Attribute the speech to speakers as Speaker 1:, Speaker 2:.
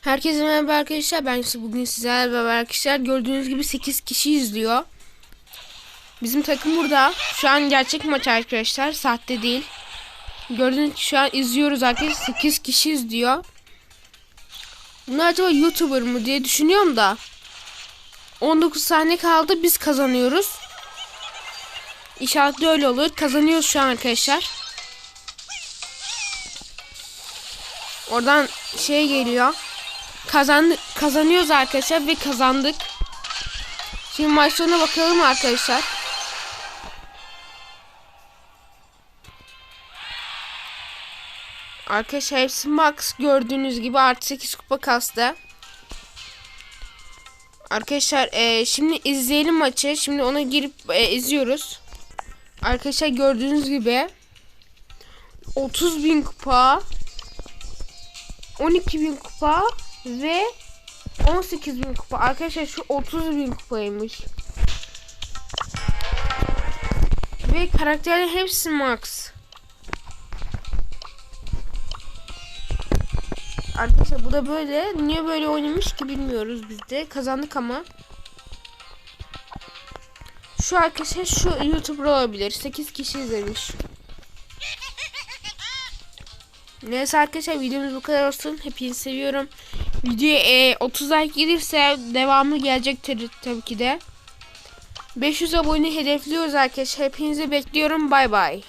Speaker 1: Herkese merhaba arkadaşlar. Ben bugün sizlerle beraber arkadaşlar gördüğünüz gibi 8 kişi izliyor. Bizim takım burada. Şu an gerçek maç arkadaşlar. Sahte değil. Gördüğünüz şu an izliyoruz arkadaşlar. 8 kişi izliyor. Bunlar acaba YouTuber mı diye düşünüyorum da. 19 saniye kaldı. Biz kazanıyoruz. İnşallah öyle olur. Kazanıyoruz şu an arkadaşlar. Oradan şey geliyor. Kazandık, kazanıyoruz arkadaşlar ve kazandık. Şimdi maç bakalım arkadaşlar. Arkadaşlar hepsi max gördüğünüz gibi artı 8 kupa kastı. Arkadaşlar e, şimdi izleyelim maçı. Şimdi ona girip e, izliyoruz. Arkadaşlar gördüğünüz gibi 30 bin kupa 12 bin kupa ve 18 bin kupa. Arkadaşlar şu 30 bin kupaymış. Ve karakterlerin hepsi max. Arkadaşlar bu da böyle. Niye böyle oynamış ki bilmiyoruz biz de. Kazandık ama. Şu arkadaşlar şu YouTuber olabilir. 8 kişi izlemiş. Neyse arkadaşlar videomuz bu kadar olsun. Hepinizi seviyorum. Videoya e, 30 like gelirse devamı gelecektir tabii ki de. 500 abone hedefliyoruz arkadaşlar. Hepinizi bekliyorum. Bay bay.